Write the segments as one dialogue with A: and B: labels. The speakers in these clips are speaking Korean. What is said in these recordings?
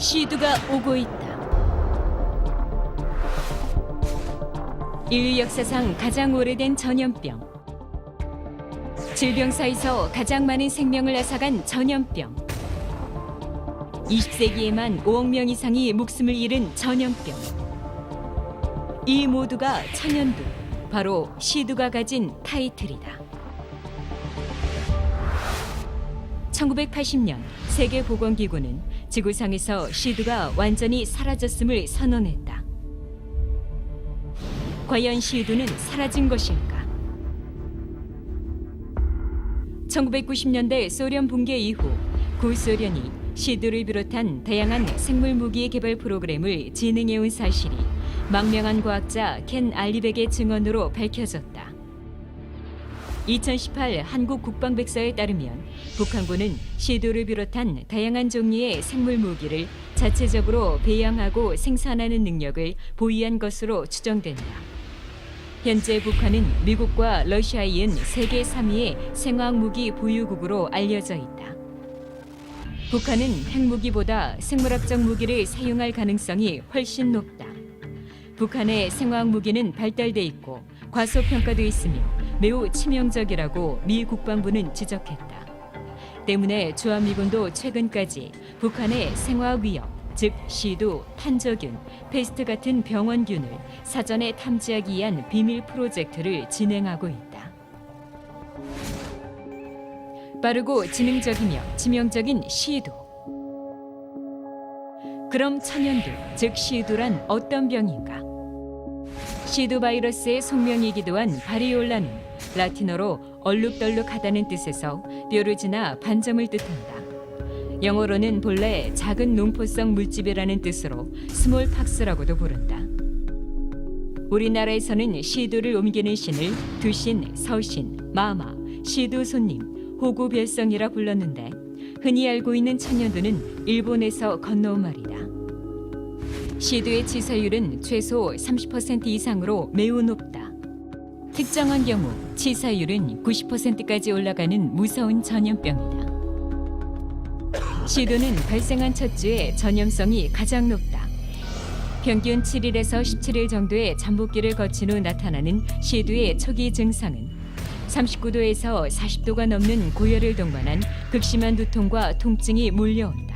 A: 시두가 오고 있다. 인류 역사상 가장 오래된 전염병. 질병사에서 가장 많은 생명을 앗아간 전염병. 20세기에만 5억 명 이상이 목숨을 잃은 전염병. 이 모두가 천연두, 바로 시두가 가진 타이틀이다. 1980년 세계보건기구는 지구상에서 시두가 완전히 사라졌음을 선언했다. 과연 시두는 사라진 것일까? 1990년대 소련 붕괴 이후 구소련이 시두를 비롯한 다양한 생물 무기 개발 프로그램을 진행해온 사실이 망명한 과학자 켄 알리백의 증언으로 밝혀졌다. 2018 한국 국방백서에 따르면 북한군은 시도를 비롯한 다양한 종류의 생물 무기를 자체적으로 배양하고 생산하는 능력을 보유한 것으로 추정된다. 현재 북한은 미국과 러시아에 이은 세계 3위의 생화학 무기 보유국으로 알려져 있다. 북한은 핵무기보다 생물학적 무기를 사용할 가능성이 훨씬 높다. 북한의 생화학 무기는 발달돼 있고 과소평가돼 있으며 매우 치명적이라고 미 국방부는 지적했다. 때문에 주한미군도 최근까지 북한의 생화학 위협, 즉 시도, 탄저균, 페스트 같은 병원균을 사전에 탐지하기 위한 비밀 프로젝트를 진행하고 있다. 빠르고 지능적이며 치명적인 시도. 그럼 천연두, 즉 시두란 어떤 병인가? 시두 바이러스의 속명이기도 한 바리올라는 라틴어로 얼룩덜룩하다는 뜻에서 뼈를 지나 반점을 뜻한다. 영어로는 본래 작은 농포성 물집이라는 뜻으로 스몰팍스라고도 부른다. 우리나라에서는 시두를 옮기는 신을 두신, 서신, 마마, 시두 손님, 호구 별성이라 불렀는데 흔히 알고 있는 천연두는 일본에서 건너온 말이다. 시두의 치사율은 최소 30% 이상으로 매우 높다. 특정한 경우 치사율은 90%까지 올라가는 무서운 전염병이다. 시두는 발생한 첫 주에 전염성이 가장 높다. 평균 7일에서 17일 정도의 잠복기를 거친 후 나타나는 시두의 초기 증상은 39도에서 40도가 넘는 고열을 동반한 극심한 두통과 통증이 몰려온다.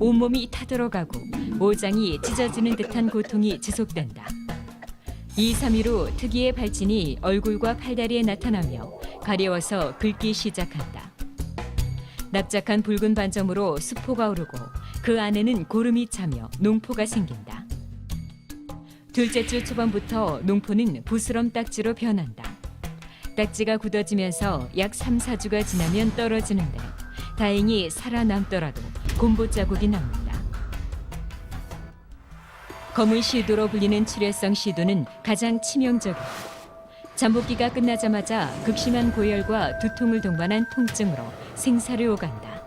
A: 온몸이 타들어가고 모장이 찢어지는 듯한 고통이 지속된다. 2, 3일 후 특이의 발진이 얼굴과 팔다리에 나타나며 가려워서 긁기 시작한다. 납작한 붉은 반점으로 수포가 오르고 그 안에는 고름이 차며 농포가 생긴다. 둘째 주 초반부터 농포는 부스럼 딱지로 변한다. 딱지가 굳어지면서 약 3, 4주가 지나면 떨어지는데 다행히 살아남더라도 곰보 자국이 남는다. 검은 시도로 불리는 출혈성 시도는 가장 치명적이다. 잠복기가 끝나자마자 극심한 고열과 두통을 동반한 통증으로 생사를 오간다.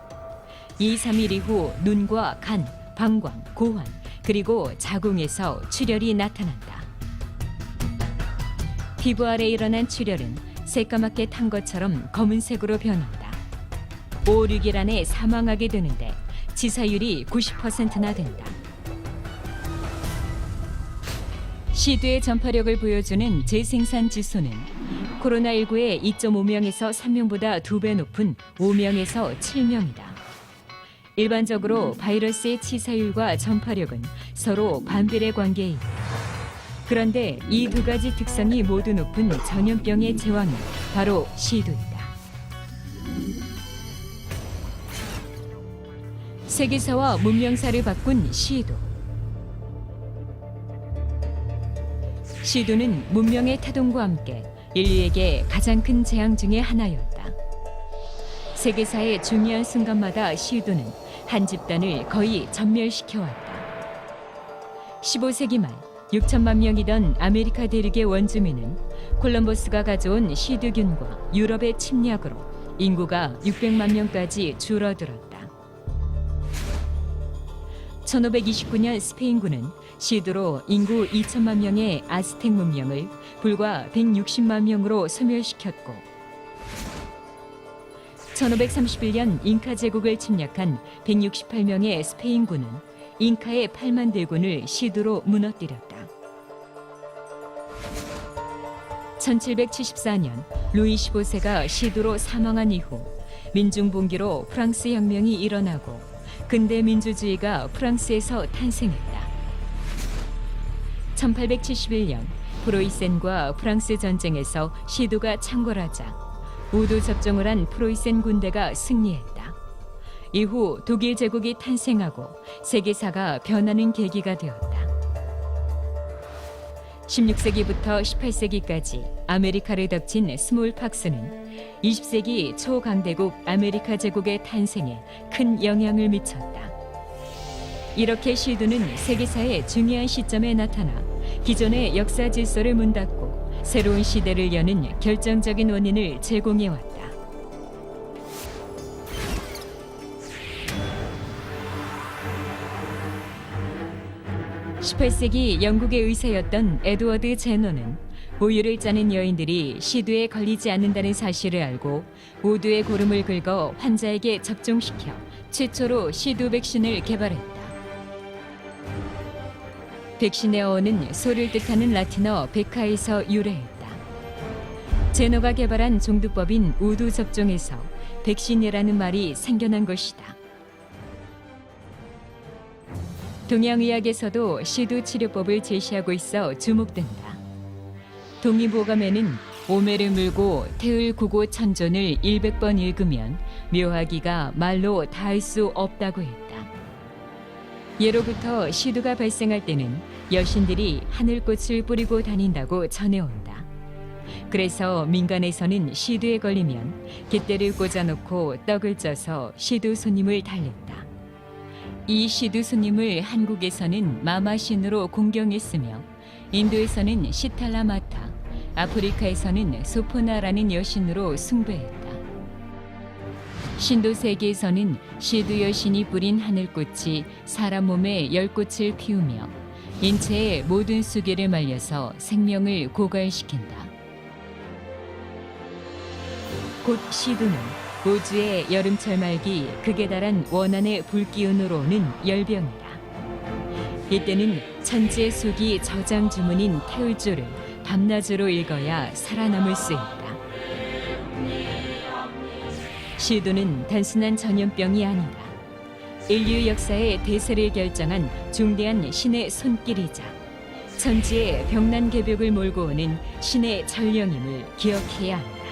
A: 2, 3일 이후 눈과 간, 방광, 고환, 그리고 자궁에서 출혈이 나타난다. 피부 아래 일어난 출혈은 새까맣게 탄 것처럼 검은색으로 변한다. 5, 6일 안에 사망하게 되는데 치사율이 90%나 된다. 시두의 전파력을 보여주는 재생산 지수는 코로나19의 2.5명에서 3명보다 2배 높은 5명에서 7명이다. 일반적으로 바이러스의 치사율과 전파력은 서로 반비례 있다. 그런데 이 두 가지 특성이 모두 높은 전염병의 제왕이 바로 시두이다. 세계사와 문명사를 바꾼 시두. 시두는 문명의 타동과 함께 인류에게 가장 큰 재앙 중의 하나였다. 세계사의 중요한 순간마다 시두는 한 집단을 거의 전멸시켜 왔다. 15세기 말 6천만 명이던 아메리카 대륙의 원주민은 콜럼버스가 가져온 시두균과 유럽의 침략으로 인구가 600만 명까지 줄어들었다. 1529년 스페인군은 시드로 인구 2천만 명의 아스텍 문명을 불과 160만 명으로 소멸시켰고 1531년 잉카 제국을 침략한 168명의 스페인군은 잉카의 8만 대군을 시드로 무너뜨렸다. 1774년 루이 15세가 시드로 사망한 이후 민중봉기로 프랑스 혁명이 일어나고 근대 민주주의가 프랑스에서 탄생했다. 1871년 프로이센과 프랑스 전쟁에서 시도가 창궐하자 우두 접종을 한 프로이센 군대가 승리했다. 이후 독일 제국이 탄생하고 세계사가 변하는 계기가 되었다. 16세기부터 18세기까지 아메리카를 덮친 스몰팍스는 20세기 초강대국 아메리카 제국의 탄생에 큰 영향을 미쳤다. 이렇게 시드는 세계사의 중요한 시점에 나타나 기존의 역사 질서를 문닫고 새로운 시대를 여는 결정적인 원인을 제공해 왔다. (18세기) 영국의 의사였던 에드워드 제너는 우유를 짜는 여인들이 시두에 걸리지 않는다는 사실을 알고 우두의 고름을 긁어 환자에게 접종시켜 최초로 시두 백신을 개발했다. 백신의 어는 소를 뜻하는 라틴어 베카에서 유래했다. 제너가 개발한 종두법인 우두 접종에서 백신이라는 말이 생겨난 것이다. 동양의학에서도 시두 치료법을 제시하고 있어 주목된다. 동의보감에는 오매를 물고 태을 구고 천존을 100번 읽으면 묘하기가 말로 다할수 없다고 했다. 예로부터 시두가 발생할 때는 여신들이 하늘꽃을 뿌리고 다닌다고 전해온다. 그래서 민간에서는 시두에 걸리면 깃대를 꽂아놓고 떡을 쪄서 시두 손님을 달랬다. 이 시두 손님을 한국에서는 마마신으로 공경했으며 인도에서는 시탈라마타, 아프리카에서는 소포나라는 여신으로 숭배했다. 신도 세계에서는 시두 여신이 뿌린 하늘꽃이 사람 몸에 열 꽃을 피우며 인체의 모든 수계를 말려서 생명을 고갈시킨다. 곧 시두는 우주의 여름철 말기 극에 달한 원한의 불기운으로 오는 열병이다. 이때는 천지의 속이 저장 주문인 태울조를 밤낮으로 읽어야 살아남을 수 있다. 시두는 단순한 전염병이 아니다. 인류 역사의 대세를 결정한 중대한 신의 손길이자 천지의 병난 개벽을 몰고 오는 신의 전령임을 기억해야 한다.